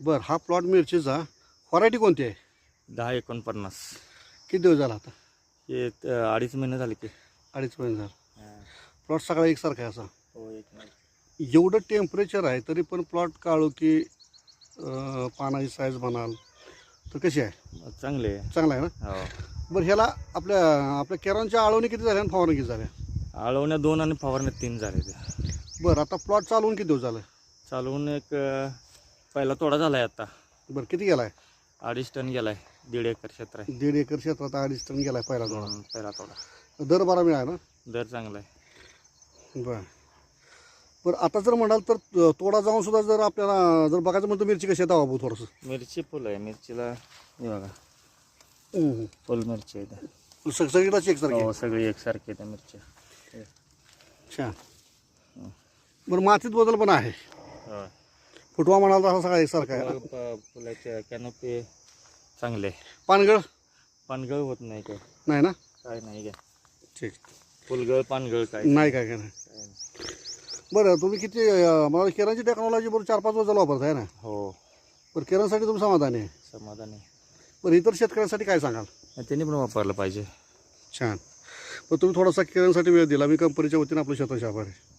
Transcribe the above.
बरं हा प्लॉट मिरचीचा व्हरायटी कोणती आहे? दहा एकोणपन्नास. किती दिवस झाला आता? हे त- अडीच महिने झाले की. अडीच महिने झाला. प्लॉट सगळा एकसारखा आहे असा? हो एक. एवढं टेम्परेचर आहे तरी पण प्लॉट काळू की अं, पानाची साईज म्हणाल तर कशी आहे? चांगले आहे. चांगला आहे ना? हो. बरं ह्याला आपल्या आपल्या केरांच्या आळवणी किती झाल्या आणि फवारणी किती झाल्या? आळवण्या दोन आणि फवारण्या तीन झाले ते बरं आता प्लॉट चालवून किती दिवस झालं? चालवून एक अं, पहिला तोडा झालाय आता. बरं किती गेलाय? अडीच टन गेलाय दीड एकर क्षेत्र आहे. दीड एकर क्षेत्रात अडीच टन गेलाय पहिला हम्म, पहिला तोडा. दर बारा मिळाला ना? दर चांगला आहे. बरं. बरं आता जर म्हणाल तर अं, तोडा जाऊन सुद्धा जर आपल्याला जर बघायचं म्हणतो मिरची कशी आहे दावा भाऊ थोडंसं? मिरची फुल आहे मिरचीला हे बघा. हम्म. फुल मिरची आहे इथं. सग- सगळीलाच एकसारखी हो सगळी एकसारखी आहे त्या मिरच्या छान बरं मातीत बदल पण आहे. हो. फुटवा म्हणाल तर असा सगळा एकसारखा आहे. प- प- फुलाचे कॅनोपी चांगले. पानगळ? पानगळ होत नाही काय? नाही ना? काय नाही काय. ठीक. फुलगळ पानगळ काय? नाही काय काय नाही. काय नाही. बरं तुम्ही किती अं, मला किराणची टेक्नॉलॉजी बरोबर चार पाच वर्षाला वापरताय ना? हो. बरं किराणसाठी तुम्ही समाधानी आहे. समाधान आहे. बरं इतर शेतकऱ्यांसाठी काय सांगाल? आणि त्यांनी पण वापरलं पाहिजे. छान. पण तुम्ही थोडासा किराणसाठी वेळ दिला. मी कंपनीच्या वतीने आपलं शेताचे आभार आहे.